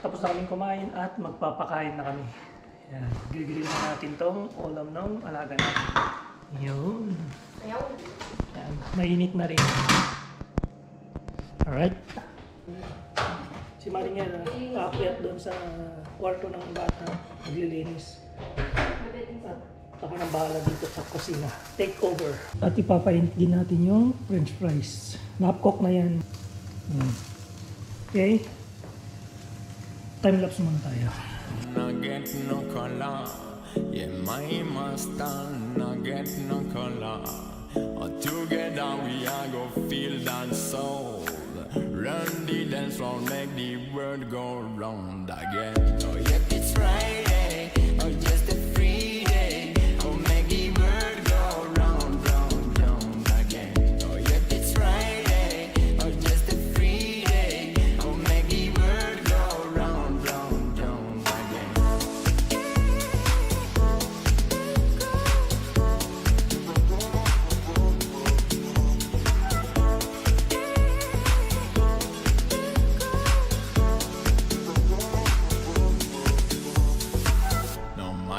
tapos na kaming kumain at magpapakain na kami. Yan. Gigilin na natin tong ulam ng alaga natin. Yun. Yan. Mainit na rin. Alright. Si Maringel, aakyat doon sa kwarto ng bata. Naglilinis. At ako nang bahala dito sa kusina. Take over. At ipapainit din natin yung french fries. Napcook na yan. Hmm. Okay? Time lapse muna tayo. not no color. Yeah, my master not no color. Uh, Together we are go feel that soul. Run the dance floor, make the world go round again.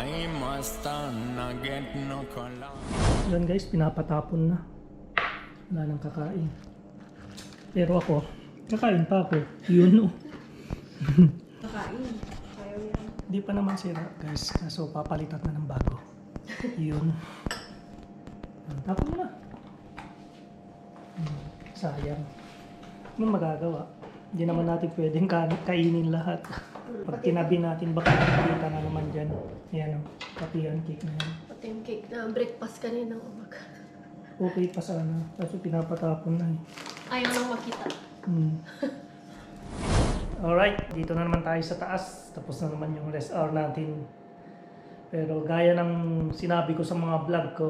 Master not get no color. Yan guys, pinapatapon na. Wala nang kakain. Pero ako, kakain pa ako. Yun oh. Kakain. Hindi pa naman sira guys. Kaso papalitan na ng bago. Yun. Tapon na. Hmm, Sayang. Anong magagawa? Hindi naman natin pwedeng ka- kainin lahat. Pag tinabi natin, baka nakikita na naman dyan. Yan o. Pati yan, cake na yan. Pati yung cake na breakfast kanina umaga. Okay pa sana. Kaso pinapatapon na eh. Ayaw nang makita. Hmm. Alright, dito na naman tayo sa taas. Tapos na naman yung rest hour natin. Pero gaya ng sinabi ko sa mga vlog ko,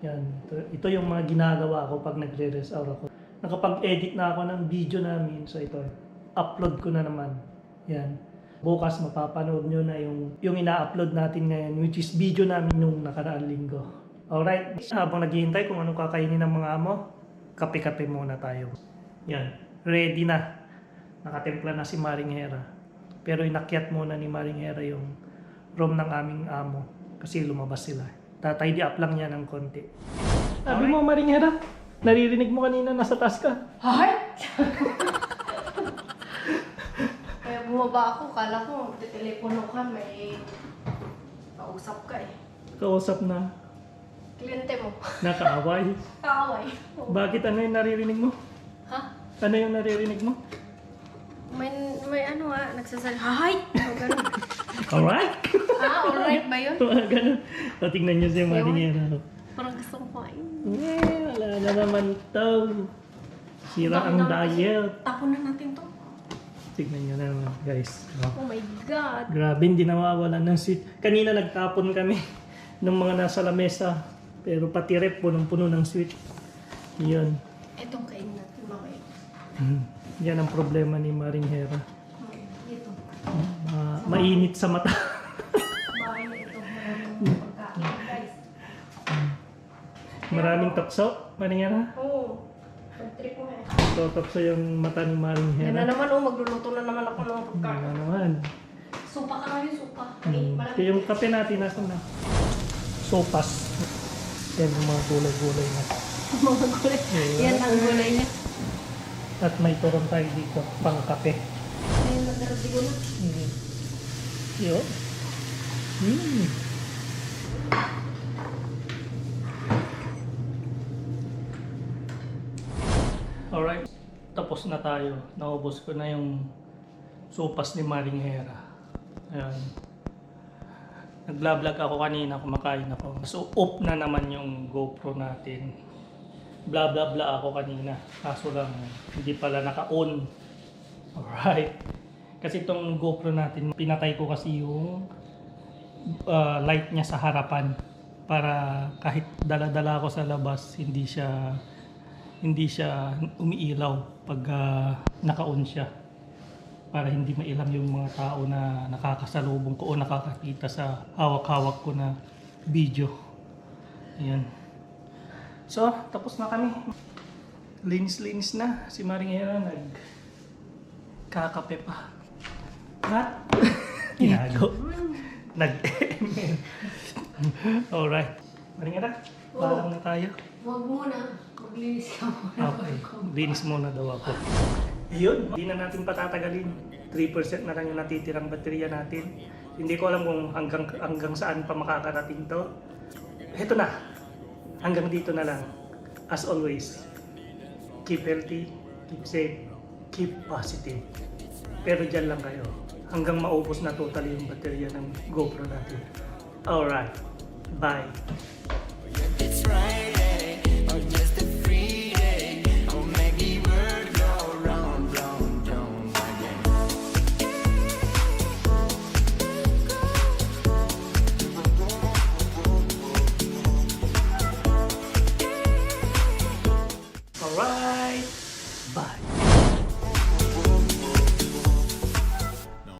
yan, ito, ito yung mga ginagawa ko pag nagre-rest hour ako. Nakapag-edit na ako ng video namin. So ito, upload ko na naman. Yan. Bukas mapapanood nyo na yung, yung ina-upload natin ngayon, which is video namin nung nakaraan linggo. Alright, habang naghihintay kung anong kakainin ng mga amo, kape-kape muna tayo. Yan, ready na. Nakatimpla na si Maring Hera. Pero inakyat muna ni Maring Hera yung room ng aming amo kasi lumabas sila. Tatay di up lang niya ng konti. Sabi mo Maring Hera, naririnig mo kanina nasa taas ka. Hay! Kaya bumaba ako, kala ko telepono ka, may kausap ka eh. Kausap na, Kliyente mo. nakaaway. Kaaway. Bakit ano yung naririnig mo? Ha? Ano yung naririnig mo? May, may ano ah, nagsasabi, Hay! O ganun. Alright! ah, alright ba yun? Mga ganun. O, tingnan niyo si Maring Hera. Parang gusto ko kumain. Na naman to. Sira ang diet. Tapon na natin to. Tignan nyo naman, guys. Oh. Oh my God. Grabe, hindi nawawalan ng seat. Kanina nagtapon kami ng mga nasa lamesa. Pero pati rep, punong-puno ng sweet. Yun. Itong kain natin mamaya. Hmm. Yan ang problema ni Maring Hera. Ito. Ma- mainit sa mata. Maraming tokso, Maring Hera. Oo. Oh, pag-trip mo eh. So, tokso yung mata ni Maring Yan na naman oh, magluluto na naman ako ng pagkain. Ano naman. Supa ka ngayon, supa. Hmm. Eh. Kaya yung kape natin, nasa na? Sopas. Yan yung mga gulay-gulay na. Mga gulay. Yan ang gulay niya. At may turong tayo dito, pang kape. Ayun, nagdarasigo na. Mm. Yo. Mm. Alright, tapos na tayo. Naubos ko na yung sopas ni Maring Hera. Ayan. Nagla-vlog ako kanina, kumakain ako. So, off na naman yung GoPro natin. Bla bla bla ako kanina. Kaso lang, hindi pala naka-on. Alright. Kasi itong GoPro natin, pinatay ko kasi yung uh, light niya sa harapan para kahit dala-dala ako sa labas, hindi siya hindi siya umiilaw pag uh, naka-on siya para hindi mailam yung mga tao na nakakasalubong ko o nakakakita sa hawak-hawak ko na video. Ayan. So, tapos na kami. Linis-linis na. Si Maring Hera nag kakape pa. Cut. Ginago. nag Alright. Maring na. Parang na tayo. Huwag muna. Maglinis ka muna. Okay. Linis muna daw ako. Yun, hindi na natin patatagalin. 3% na lang yung natitirang baterya natin. Hindi ko alam kung hanggang hanggang saan pa makakarating to. Heto na. Hanggang dito na lang. As always, keep healthy, keep safe, keep positive. Pero dyan lang kayo. Hanggang maubos na totally yung baterya ng GoPro natin. Alright. Bye.